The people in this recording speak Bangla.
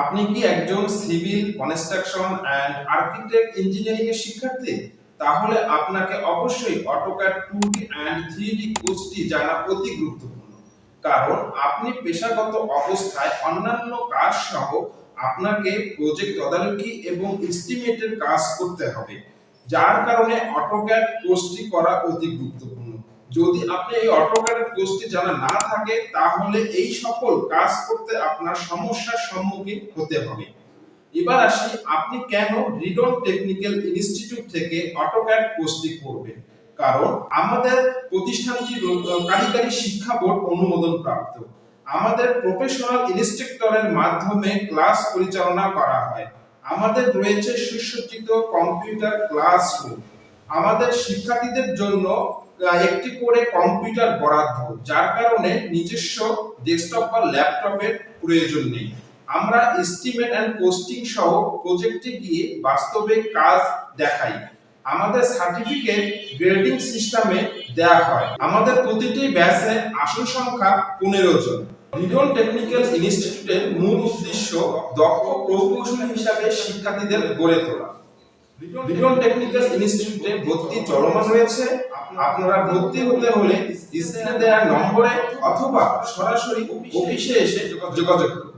আপনি কি একজন civil construction and architect engineering এর শিক্ষার্থী? তাহলে আপনাকে অবশ্যই AutoCAD two D and three D কোর্সটি জানা অতি গুরুত্বপূর্ণ। কারণ আপনি পেশাগত অবস্থায় অন্যান্য কাজ সহ আপনাকে প্রজেক্ট তদারকি এবং এস্টিমেটের কাজ করতে হবে, যার কারণে অটোক্যাড কোর্সটি করা অতি গুরুত্বপূর্ণ। যদি আপনি এই অটোক্যাড কোর্সটি জানা না থাকে, তাহলে এই সকল কাজ করতে আপনার সমস্যার সম্মুখীন হতে হবে। এবার আসি, আপনি কেন রিডন টেকনিক্যাল ইনস্টিটিউট থেকে অটোক্যাড কোর্সটি করবেন? কারণ আমাদের প্রতিষ্ঠানটি কারিগরি শিক্ষা বোর্ড অনুমোদন প্রাপ্ত। আমাদের প্রফেশনাল ইনস্ট্রাক্টরের মাধ্যমে ক্লাস পরিচালনা করা হয়। আমাদের রয়েছে সুসজ্জিত কম্পিউটার ক্লাসরুম। আমাদের শিক্ষার্থীদের জন্য একটি করে কম্পিউটার বরাদ্দ, যার কারণে নিজস্ব ডেস্কটপ বা ল্যাপটপের প্রয়োজন নেই। আমরা এস্টিমেট অ্যান্ড পোস্টিং সহ প্রজেক্টে গিয়ে বাস্তবে কাজ দেখাই। আমাদের সার্টিফিকেট গ্রেডিং সিস্টেমে দেওয়া হয়। আমাদের প্রতিটি ব্যাচে আসন সংখ্যা পনেরো জন। রিডন টেকনিক্যাল ইনস্টিটিউটের মূল উদ্দেশ্য দক্ষ প্রকৌশলী হিসাবে শিক্ষার্থীদের গড়ে তোলা। রিডন টেকনিক্যাল ইনস্টিটিউটে ভর্তি চলমান রয়েছে। আপনারা ভর্তি হতে হলে স্ক্রিনে দেওয়া নম্বরে অথবা সরাসরি অফিসে এসে যোগাযোগ করুন।